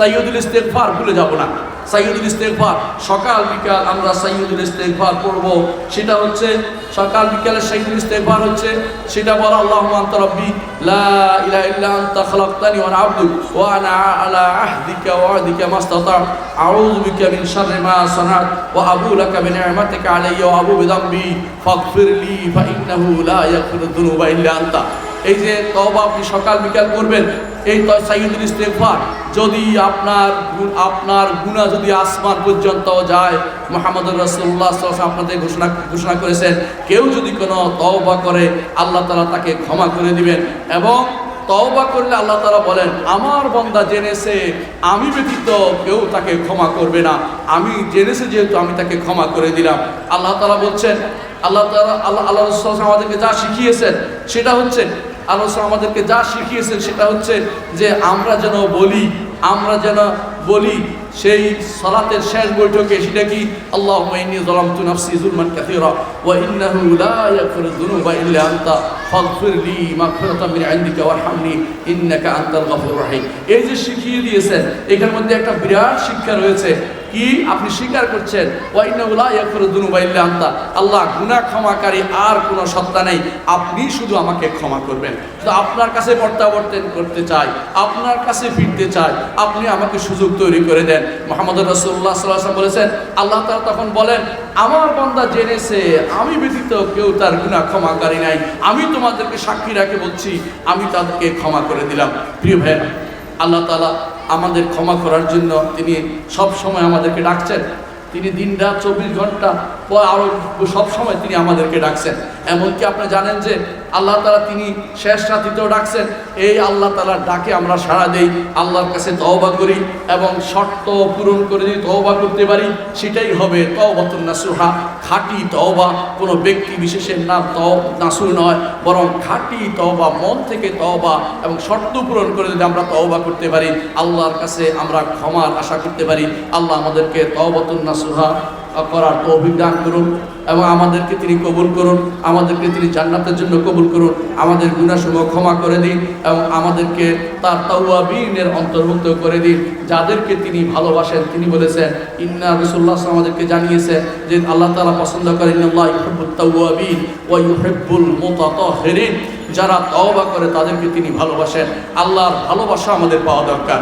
সাইয়দুল ইস্তেগফার ভুলে যাব না। সাইয়দুল ইস্তেগফার, সকাল, বিকাল আমরা সাইয়দুল ইস্তেগফার পড়ব। সেটা হচ্ছে সকাল, বিকালে সাইয়দুল ইস্তেগফার হচ্ছে, সেটা বলা আল্লাহুম্মা আনতা রাব্বি, লা ইলাহা ইল্লা আনতা খালাকতানি ওয়া আনা আবদুক, ওয়া আনা আলা আহদিকা ওয়া আহদিকা মাস্তাতা'তু আউযু বিকা মিন শাররি মা সানাত, ওয়া আবু লাকা বিনি'মাতিকা আলাইয়া ওয়া আবু বিযামবি ফাগফির লি ফা ইন্নাহু লা ইয়াগফিরু যুনুবা ইল্লা আনতা। এই যে তওবা আপনি সকাল, বিকাল করবেন, এই তো সাইয়দুল ইস্তেগফার। যদি আপনার আপনার গুনাহ যদি আসমান পর্যন্ত যায় মোহাম্মদ সাল্লাল্লাহু আপনাদের ঘোষণা ঘোষণা করেছেন, কেউ যদি কোনো তওবা করে, আল্লাহ তাআলা তাকে ক্ষমা করে দিবেন। এবং তওবা করলে আল্লাহ তাআলা বলেন, আমার বান্দা জেনেছে, আমি ব্যতীত কেউ তাকে ক্ষমা করবে না। আমি জেনেছে যেহেতু আমি তাকে ক্ষমা করে দিলাম। আল্লাহ তাআলা বলছেন, আল্লাহ তাআলা, আল্লাহ আল্লাহ আমাদেরকে যা শিখিয়েছেন, সেটা হচ্ছে আমাদেরকে যা শিখিয়েছেন সেটা হচ্ছে যে আমরা যেন বলি, আমরা যেন বলি, সেই সালাতের শেষ বৈঠকে সেটা কি? আল্লাহ ইন্নী যালামতু নাফসি যুলমান কাসীরা ওয়া ইন্নাহু লা ইয়াগফিরু যুনুবা ইল্লা আনতা ফাগফির লি মিন ইনদিকা ওয়ারহামনি ইন্নাকা আনতাল রহিম। এই যে শিখিয়ে দিয়েছেন, এখানের মধ্যে একটা বিরাট শিক্ষা রয়েছে কি? আপনি স্বীকার করছেন আনতা। আল্লাহ গুনাহ ক্ষমাকারী আর কোনো সত্তা নেই। আপনি শুধু আমাকে ক্ষমা করবেন। শুধু আপনার কাছে প্রত্যাবর্তন করতে চাই, আপনার কাছে ফিরতে চাই, আপনি আমাকে সুযোগ তৈরি করে দেন। মোহাম্মদ রসুল্লাহ সাল্লাম বলেছেন, আল্লাহ তাআলা তখন বলেন, আমার বান্দা জেনেছে, আমি ব্যতীত কেউ তার গুনাহ ক্ষমাকারী নাই। আমি তোমাদেরকে সাক্ষী রাখে বলছি, আমি তাদেরকে ক্ষমা করে দিলাম। প্রিয় ভাই আল্লাহ তাআলা আমাদের ক্ষমা করার জন্য তিনি সব সময় আমাদেরকে ডাকছেন। তিনি দিন রাত চব্বিশ ঘণ্টা আরও সব সময় তিনি আমাদেরকে ডাকছেন। এমনকি আপনি জানেন যে আল্লাহ তালা তিনি শেষ রাতিতেও ডাকছেন, এই আল্লাহ তালার ডাকে আমরা সাড়া দেই, আল্লাহর কাছে তওবা করি এবং শর্ত পূরণ করে যদি তওবা করতে পারি, সেটাই হবে তওবাতুন নাসুহা, খাঁটি তওবা। কোনো ব্যক্তি বিশেষের নাম তও, নাসুর নয়, বরং খাঁটি তওবা, মন থেকে তওবা এবং শর্ত পূরণ করে যদি আমরা তওবা করতে পারি, আল্লাহর কাছে আমরা ক্ষমার আশা করতে পারি, আল্লাহ আমাদেরকে তওবাতুন নাসুহা করার তৌফিক দান করুন এবং আমাদেরকে তিনি কবুল করুন, আমাদেরকে তিনি জান্নাতের জন্য কবুল করুন, আমাদের গুণাসমূহ ক্ষমা করে দিন এবং আমাদেরকে তার তাওয়াবিনের অন্তর্ভুক্ত করে দিন। যাদেরকে তিনি ভালোবাসেন, তিনি বলেছেন, ইন্না রসুল্লাহ আমাদেরকে জানিয়েছে যে আল্লাহ তাআলা পছন্দ করেন আল্লাহ ইউহিব্বুত তাওয়াবিন ওয়া ইউহিব্বুল মুতাতাহহিরিন যারা তওবা করে তাদেরকে তিনি ভালোবাসেন। আল্লাহর ভালোবাসা আমাদের পাওয়া দরকার।